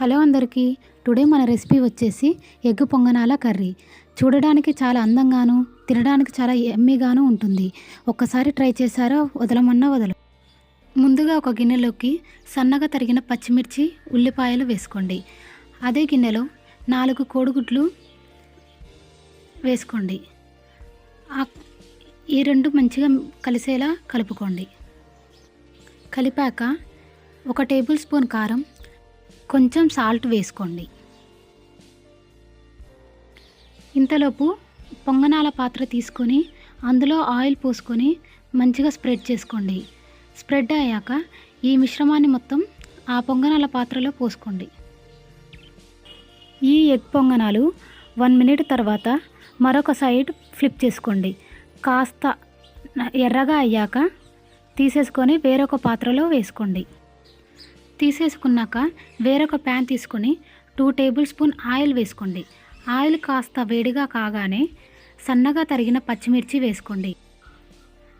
Hello అందరికీ. Today మన recipe వచ్చేసి ఎగ్ పొంగనాల కర్రీ. చూడడానికి చాలా అందంగాను తినడానికి చాలా ఎమ్మీగాను ఉంటుంది. ఒక్కసారి ట్రై చేశారో వదలమన్నా వదల ముందుగా ఒక గిన్నెలోకి సన్నగా తరిగిన పచ్చిమిర్చి ఉల్లిపాయలు వేసుకోండి. అదే గిన్నెలో నాలుగు కోడిగుడ్లు వేసుకోండి. ఈ రెండు మంచిగా కలిసేలా కలుపుకోండి. కలిపాక ఒక టేబుల్ స్పూన్ కారం కొంచెం సాల్ట్ వేసుకోండి. ఇంతలోపు పొంగనాల పాత్ర తీసుకొని అందులో ఆయిల్ పోసుకొని మంచిగా స్ప్రెడ్ చేసుకోండి. స్ప్రెడ్ అయ్యాక ఈ మిశ్రమాన్ని మొత్తం ఆ పొంగనాల పాత్రలో పోసుకోండి. ఈ ఎగ్ పొంగనాలు వన్ మినిట్ తర్వాత మరొక సైడ్ ఫ్లిప్ చేసుకోండి. కాస్త ఎర్రగా అయ్యాక తీసేసుకొని వేరొక పాత్రలో వేసుకోండి. తీసేసుకున్నాక వేరొక ప్యాన్ తీసుకొని టూ టేబుల్ స్పూన్ ఆయిల్ వేసుకోండి. ఆయిల్ కాస్త వేడిగా కాగానే సన్నగా తరిగిన పచ్చిమిర్చి వేసుకోండి.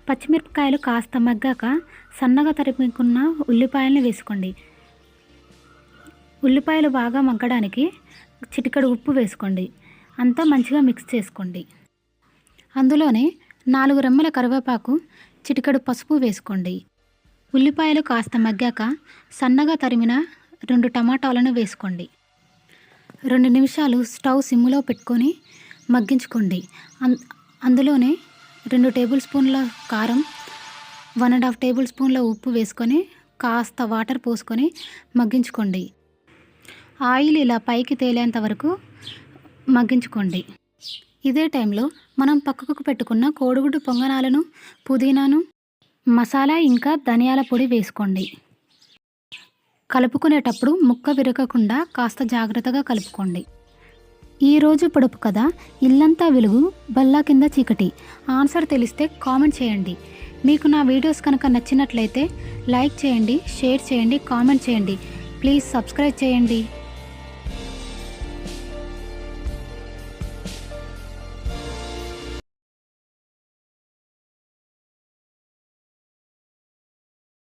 పచ్చిమిరపకాయలు కాస్త మగ్గాక సన్నగా తరిపుకున్న ఉల్లిపాయలను వేసుకోండి. ఉల్లిపాయలు బాగా మగ్గడానికి చిటికెడు ఉప్పు వేసుకోండి. అంతా మంచిగా మిక్స్ చేసుకోండి. అందులోనే నాలుగు రెమ్మల కరివేపాకు చిటికెడు పసుపు వేసుకోండి. ఉల్లిపాయలు కాస్త మగ్గాక సన్నగా తరిమిన రెండు టమాటాలను వేసుకోండి. రెండు నిమిషాలు స్టవ్ సిమ్లో పెట్టుకొని మగ్గించుకోండి. అం అందులోనే రెండు టేబుల్ స్పూన్ల కారం వన్ అండ్ హాఫ్ టేబుల్ స్పూన్ల ఉప్పు వేసుకొని కాస్త వాటర్ పోసుకొని మగ్గించుకోండి. ఆయిల్ ఇలా పైకి తేలేంత వరకు మగ్గించుకోండి. ఇదే టైంలో మనం పక్కకు పెట్టుకున్న కోడిగుడ్డు పొంగనాలను పుదీనాను మసాలా ఇంకా ధనియాల పొడి వేసుకోండి. కలుపుకునేటప్పుడు ముక్క విరగకుండా కాస్త జాగ్రత్తగా కలుపుకోండి. ఈరోజు పొడుపు కదా ఇల్లంతా వెలుగు బల్లా కింద చీకటి. ఆన్సర్ తెలిస్తే కామెంట్ చేయండి. మీకు నా వీడియోస్ కనుక నచ్చినట్లయితే లైక్ చేయండి షేర్ చేయండి కామెంట్ చేయండి. ప్లీజ్ సబ్స్క్రైబ్ చేయండి.